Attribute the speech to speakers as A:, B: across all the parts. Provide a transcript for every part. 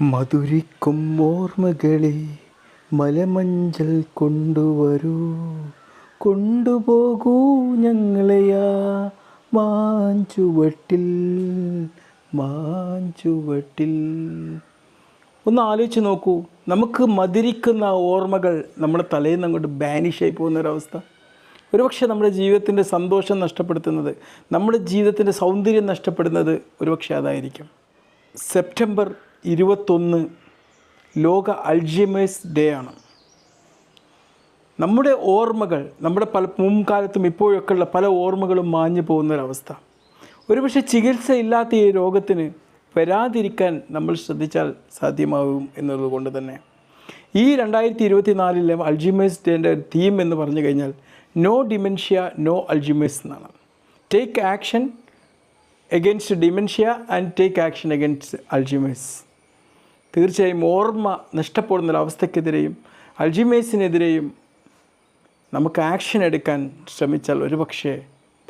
A: മധുരിക്കും ഓർമ്മകളെ മലമഞ്ചൽ കൊണ്ടുവരൂ. കൊണ്ടുപോകൂ ഞങ്ങളെയാ മാഞ്ചുവട്ടിൽ മാഞ്ചുവട്ടിൽ. ഒന്ന് ആലോചിച്ച് നോക്കൂ നമുക്ക് മധുരിക്കുന്ന ഓർമ്മകൾ നമ്മുടെ തലയിൽ നിന്ന് അങ്ങോട്ട് ബാനിഷായി പോകുന്ന ഒരവസ്ഥ ഒരുപക്ഷെ നമ്മുടെ ജീവിതത്തിന്റെ സന്തോഷം നഷ്ടപ്പെടുത്തുന്നത് നമ്മുടെ ജീവിതത്തിന്റെ സൗന്ദര്യം നഷ്ടപ്പെടുന്നത് ഒരുപക്ഷെ അതായിരിക്കും. സെപ്റ്റംബർ ഇരുപത്തൊന്ന് ലോക അൾജിമേഴ്സ് ഡേ ആണ്. നമ്മുടെ ഓർമ്മകൾ നമ്മുടെ പല മുൻകാലത്തും ഇപ്പോഴൊക്കെ ഉള്ള പല ഓർമ്മകളും മാഞ്ഞു പോകുന്നൊരവസ്ഥ. ഒരുപക്ഷെ ചികിത്സ ഇല്ലാത്ത ഈ രോഗത്തിന് വരാതിരിക്കാൻ നമ്മൾ ശ്രദ്ധിച്ചാൽ സാധ്യമാകും എന്നുള്ളത് കൊണ്ട് തന്നെ. ഈ രണ്ടായിരത്തി ഇരുപത്തി നാലിലെ അൾജിമേഴ്സ് ഡേന്റെ തീം എന്ന് പറഞ്ഞു കഴിഞ്ഞാൽ നോ ഡിമെൻഷ്യ നോ അൾജിമേഴ്സ് എന്നാണ്. Take action against dementia and take action against Alzheimer's തീർച്ചയായും ഓർമ്മ നഷ്ടപ്പെടുന്ന അവസ്ഥക്കെതിരെയും അൾജിമേഴ്സിനെതിരെയും നമുക്ക് ആക്ഷൻ എടുക്കാൻ ശ്രമിച്ചാൽ ഒരുപക്ഷെ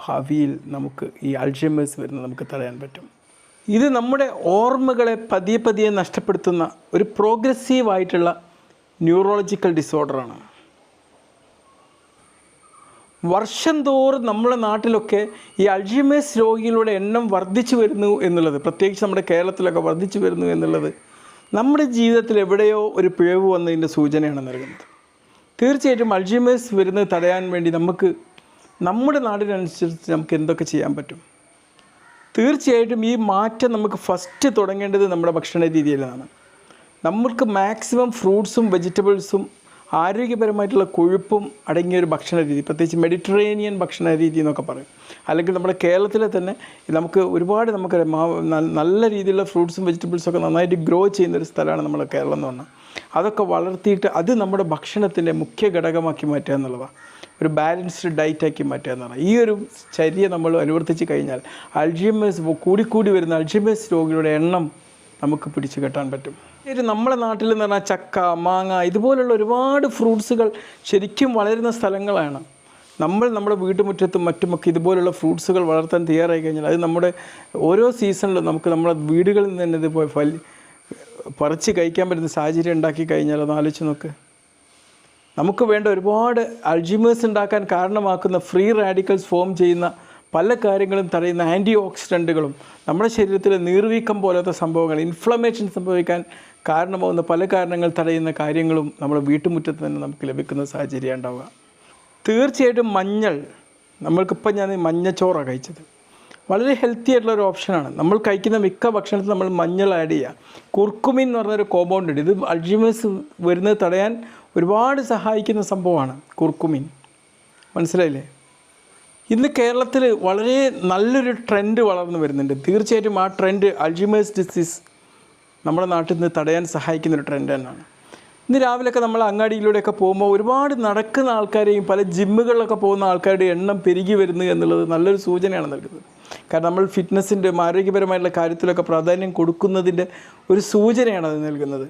A: ഭാവിയിൽ നമുക്ക് ഈ അൾജിമേഴ്സ് വരുന്നത് നമുക്ക് തടയാൻ പറ്റും. ഇത് നമ്മുടെ ഓർമ്മകളെ പതിയെ പതിയെ നഷ്ടപ്പെടുത്തുന്ന ഒരു പ്രോഗ്രസീവായിട്ടുള്ള ന്യൂറോളജിക്കൽ ഡിസോർഡറാണ് വർഷം തോറും നമ്മുടെ നാട്ടിലൊക്കെ ഈ അൾജിമേഴ്സ് രോഗികളുടെ എണ്ണം വർദ്ധിച്ചു വരുന്നു എന്നുള്ളത് പ്രത്യേകിച്ച് നമ്മുടെ കേരളത്തിലൊക്കെ വർദ്ധിച്ചു വരുന്നു എന്നുള്ളത് നമ്മുടെ ജീവിതത്തിൽ എവിടെയോ ഒരു പിഴവ് വന്നതിന്റെ സൂചനയാണ് നൽകുന്നത്. തീർച്ചയായിട്ടും അൾജിമേഴ്സ് വരുന്നത് തടയാൻ വേണ്ടി നമുക്ക് നമ്മുടെ നാടിനനുസരിച്ച് നമുക്ക് എന്തൊക്കെ ചെയ്യാൻ പറ്റും? തീർച്ചയായിട്ടും ഈ മാറ്റം നമുക്ക് ഫസ്റ്റ് തുടങ്ങേണ്ടത് നമ്മുടെ ഭക്ഷണ രീതിയിലാണ്. നമ്മൾക്ക് മാക്സിമം ഫ്രൂട്ട്സും വെജിറ്റബിൾസും ആരോഗ്യപരമായിട്ടുള്ള കൊഴുപ്പും അടങ്ങിയ ഒരു ഭക്ഷണ രീതി പ്രത്യേകിച്ച് മെഡിറ്ററേനിയൻ ഭക്ഷണ രീതി എന്നൊക്കെ പറയും. അല്ലെങ്കിൽ നമ്മുടെ കേരളത്തിലെ തന്നെ നമുക്ക് ഒരുപാട് നമുക്ക് നല്ല രീതിയിലുള്ള ഫ്രൂട്ട്സും വെജിറ്റബിൾസും ഒക്കെ നന്നായിട്ട് ഗ്രോ ചെയ്യുന്ന ഒരു സ്ഥലമാണ് നമ്മുടെ കേരളം എന്ന് പറഞ്ഞാൽ. അതൊക്കെ വളർത്തിയിട്ട് അത് നമ്മുടെ ഭക്ഷണത്തിന്റെ മുഖ്യ ഘടകമാക്കി മാറ്റുക എന്നുള്ളതാണ്. ഒരു ബാലൻസ്ഡ് ഡയറ്റാക്കി മാറ്റുക എന്നാണ് ഈ ഒരു ചര്യ നമ്മൾ അനുവർത്തിച്ച് കഴിഞ്ഞാൽ അൾജിമേഴ്സ് കൂടിക്കൂടി വരുന്ന അൾജിമേഴ്സ് രോഗികളുടെ എണ്ണം നമുക്ക് പിടിച്ചു കെട്ടാൻ പറ്റും. ഒരു നമ്മുടെ നാട്ടിൽ എന്ന് പറഞ്ഞാൽ ചക്ക മാങ്ങ ഇതുപോലുള്ള ഒരുപാട് ഫ്രൂട്ട്സുകൾ ശരിക്കും വളരുന്ന സ്ഥലങ്ങളാണ്. നമ്മൾ നമ്മുടെ വീട്ടുമുറ്റത്തും മറ്റുമൊക്കെ ഇതുപോലുള്ള ഫ്രൂട്ട്സുകൾ വളർത്താൻ തയ്യാറായി കഴിഞ്ഞാൽ അത് നമ്മുടെ ഓരോ സീസണിലും നമുക്ക് നമ്മുടെ വീടുകളിൽ നിന്ന് തന്നെ ഇതുപോലെ ഫലി പറിച്ച് കഴിക്കാൻ പറ്റുന്ന സാഹചര്യം ഉണ്ടാക്കി കഴിഞ്ഞാൽ അത് ആലോചിച്ച് നോക്ക്. നമുക്ക് വേണ്ട ഒരുപാട് അൾജിമേഴ്സ് ഉണ്ടാക്കാൻ കാരണമാക്കുന്ന ഫ്രീ റാഡിക്കൽസ് ഫോം ചെയ്യുന്ന പല കാര്യങ്ങളും തടയുന്ന ആന്റി ഓക്സിഡന്റുകളും നമ്മുടെ ശരീരത്തിലെ നീർവീക്കം പോലത്തെ സംഭവങ്ങൾ ഇൻഫ്ലമേഷൻ സംഭവിക്കാൻ കാരണമാകുന്ന പല കാരണങ്ങൾ തടയുന്ന കാര്യങ്ങളും നമ്മുടെ വീട്ടുമുറ്റത്ത് തന്നെ നമുക്ക് ലഭിക്കുന്ന സാഹചര്യം ഉണ്ടാവുക. തീർച്ചയായിട്ടും മഞ്ഞൾ നമ്മൾക്കിപ്പോൾ ഞാൻ മഞ്ഞച്ചോറാണ് കഴിച്ചത്. വളരെ ഹെൽത്തി ആയിട്ടുള്ള ഒരു ഓപ്ഷനാണ് നമ്മൾ കഴിക്കുന്ന മിക്ക ഭക്ഷണത്തിൽ നമ്മൾ മഞ്ഞൾ ആഡ് ചെയ്യുക കുർക്കുമിൻ എന്ന് പറഞ്ഞൊരു കോമ്പൗണ്ട് ഉണ്ട്. ഇത് അൾജിമേഴ്സ് വരുന്നത് തടയാൻ ഒരുപാട് സഹായിക്കുന്ന സംഭവമാണ് കുർക്കുമിൻ. മനസ്സിലായില്ലേ? ഇന്ന് കേരളത്തിൽ വളരെ നല്ലൊരു ട്രെൻഡ് വളർന്നു വരുന്നുണ്ട്. തീർച്ചയായിട്ടും ആ ട്രെൻഡ് അൾജിമേഴ്സ് ഡിസീസ് നമ്മുടെ നാട്ടിൽ നിന്ന് തടയാൻ സഹായിക്കുന്ന ഒരു ട്രെൻഡ് തന്നെയാണ്. ഇന്ന് രാവിലെയൊക്കെ നമ്മൾ അങ്ങാടിയിലൂടെയൊക്കെ പോകുമ്പോൾ ഒരുപാട് നടക്കുന്ന ആൾക്കാരെയും പല ജിമ്മുകളിലൊക്കെ പോകുന്ന ആൾക്കാരുടെ എണ്ണം പെരുകി വരുന്നു എന്നുള്ളത് നല്ലൊരു സൂചനയാണ് നൽകുന്നത്. കാരണം നമ്മൾ ഫിറ്റ്നസ്സിന്റെ ആരോഗ്യപരമായിട്ടുള്ള കാര്യത്തിലൊക്കെ പ്രാധാന്യം കൊടുക്കുന്നതിന്റെ ഒരു സൂചനയാണ് അത് നൽകുന്നത്.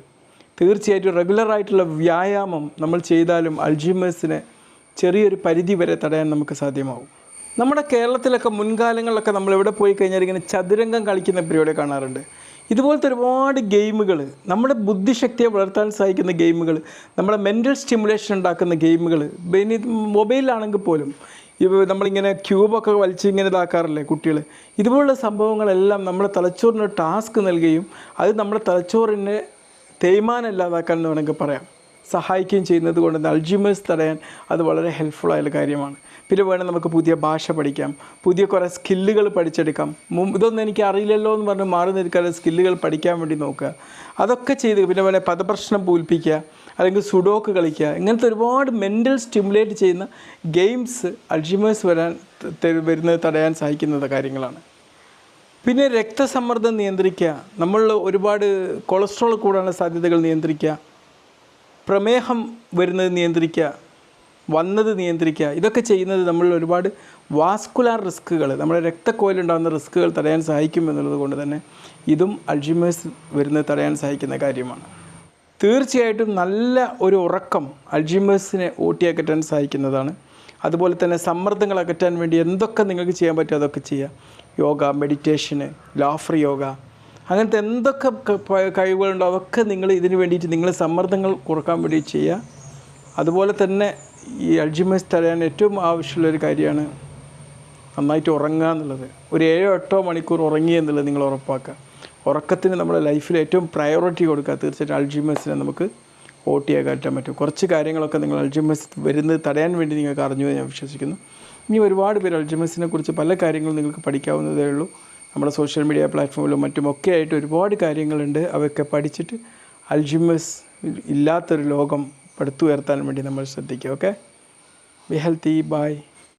A: തീർച്ചയായിട്ടും റെഗുലറായിട്ടുള്ള വ്യായാമം നമ്മൾ ചെയ്താലും അൾജിമേഴ്സിനെ ചെറിയൊരു പരിധി വരെ തടയാൻ നമുക്ക് സാധ്യമാകും. നമ്മുടെ കേരളത്തിലൊക്കെ മുൻകാലങ്ങളിലൊക്കെ നമ്മൾ എവിടെ പോയി കഴിഞ്ഞാൽ ഇങ്ങനെ ചതുരംഗം കളിക്കുന്ന പരിപാടി കാണാറുണ്ട്. ഇതുപോലത്തെ ഒരുപാട് ഗെയിമുകൾ നമ്മുടെ ബുദ്ധിശക്തിയെ വളർത്താൻ സഹായിക്കുന്ന ഗെയിമുകൾ നമ്മുടെ മെന്റൽ സ്റ്റിമുലേഷൻ ഉണ്ടാക്കുന്ന ഗെയിമുകൾ ഇനി മൊബൈലിലാണെങ്കിൽ പോലും ഇപ്പോൾ നമ്മളിങ്ങനെ ക്യൂബൊക്കെ വലിച്ച് ഇങ്ങനെ ഇതാക്കാറില്ലേ കുട്ടികൾ ഇതുപോലുള്ള സംഭവങ്ങളെല്ലാം നമ്മുടെ തലച്ചോറിന് ടാസ്ക് നൽകുകയും അത് നമ്മുടെ തലച്ചോറിനെ തേയ്മാനം ഇല്ലാതാക്കാൻ എന്ന് വേണമെങ്കിൽ പറയാം. സഹായിക്കുകയും ചെയ്യുന്നത് കൊണ്ട് അൾജിമേഴ്സ് തടയാൻ അത് വളരെ ഹെൽപ്ഫുൾ ആയ കാര്യമാണ്. പിന്നെ വേണം നമുക്ക് പുതിയ ഭാഷ പഠിക്കാം. പുതിയ കുറേ സ്കില്ലുകൾ പഠിച്ചെടുക്കാം. ഇതൊന്നും എനിക്ക് അറിയില്ലല്ലോ എന്ന് പറഞ്ഞ് മാറി നിൽക്കാതെ സ്കില്ലുകൾ പഠിക്കാൻ വേണ്ടി നോക്കുക. അതൊക്കെ ചെയ്ത് പിന്നെ വേണേൽ പദപ്രശ്നം പൂൽപ്പിക്കുക അല്ലെങ്കിൽ സുഡോക്ക് കളിക്കുക. ഇങ്ങനത്തെ ഒരുപാട് മെന്റൽ സ്റ്റിമുലേറ്റ് ചെയ്യുന്ന ഗെയിംസ് അൾജിമേഴ്സ് വരാൻ വരുന്നത് തടയാൻ സഹായിക്കുന്ന കാര്യങ്ങളാണ്. പിന്നെ രക്തസമ്മർദ്ദം നിയന്ത്രിക്കുക. നമ്മൾ ഒരുപാട് കൊളസ്ട്രോൾ കൂടാനുള്ള സാധ്യതകൾ നിയന്ത്രിക്കുക. പ്രമേഹം വരുന്നത് നിയന്ത്രിക്കുക വന്നത് നിയന്ത്രിക്കുക ഇതൊക്കെ ചെയ്യുന്നത് നമ്മൾ ഒരുപാട് വാസ്കുലാർ റിസ്ക്കുകൾ നമ്മുടെ രക്തക്കോയിലുണ്ടാകുന്ന റിസ്ക്കുകൾ തടയാൻ സഹായിക്കും എന്നുള്ളത് കൊണ്ട് തന്നെ ഇതും അൾജിമേഴ്സ് വരുന്നത് തടയാൻ സഹായിക്കുന്ന കാര്യമാണ്. തീർച്ചയായിട്ടും നല്ല ഒരു ഉറക്കം അൾജിമേഴ്സിനെ ഊട്ടിയകറ്റാൻ സഹായിക്കുന്നതാണ്. അതുപോലെ തന്നെ സമ്മർദ്ദങ്ങൾ അകറ്റാൻ വേണ്ടി എന്തൊക്കെ നിങ്ങൾക്ക് ചെയ്യാൻ പറ്റുമോ അതൊക്കെ ചെയ്യുക. യോഗ മെഡിറ്റേഷന് ലാഫ്രി യോഗ അങ്ങനത്തെ എന്തൊക്കെ കഴിവുകളുണ്ടോ അതൊക്കെ നിങ്ങൾ ഇതിന് വേണ്ടിയിട്ട് നിങ്ങൾ സമ്മർദ്ദങ്ങൾ കുറയ്ക്കാൻ വേണ്ടി ചെയ്യുക. അതുപോലെ തന്നെ ഈ അൾജിമസ് തടയാൻ ഏറ്റവും ആവശ്യമുള്ള ഒരു കാര്യമാണ് നന്നായിട്ട് ഉറങ്ങുക എന്നുള്ളത്. ഒരു ഏഴോ എട്ടോ മണിക്കൂർ ഉറങ്ങി എന്നുള്ളത് നിങ്ങൾ ഉറപ്പാക്കുക. ഉറക്കത്തിന് നമ്മുടെ ലൈഫിൽ ഏറ്റവും പ്രയോറിറ്റി കൊടുക്കുക. തീർച്ചയായിട്ടും അൾജിമസിനെ നമുക്ക് ഓട്ടിയാക്കാൻ പറ്റും. കുറച്ച് കാര്യങ്ങളൊക്കെ നിങ്ങൾ അൾജിമസ് വരുന്നത് തടയാൻ വേണ്ടി നിങ്ങൾക്ക് അറിഞ്ഞു ഞാൻ വിശ്വസിക്കുന്നു. ഇനി ഒരുപാട് പേര് അൾജിമസിനെ കുറിച്ച് പല കാര്യങ്ങളും നിങ്ങൾക്ക് പഠിക്കാവുന്നതേ ഉള്ളൂ. നമ്മുടെ സോഷ്യൽ മീഡിയ പ്ലാറ്റ്ഫോമിലും മറ്റുമൊക്കെ ആയിട്ട് ഒരുപാട് കാര്യങ്ങളുണ്ട്. അവയൊക്കെ പഠിച്ചിട്ട് അൽജിമസ് ഇല്ലാത്തൊരു ലോകം പടുത്തുയർത്താൻ വേണ്ടി നമ്മൾ ശ്രദ്ധിക്കുക ഓക്കെ ബി ഹെൽത്തി ബൈ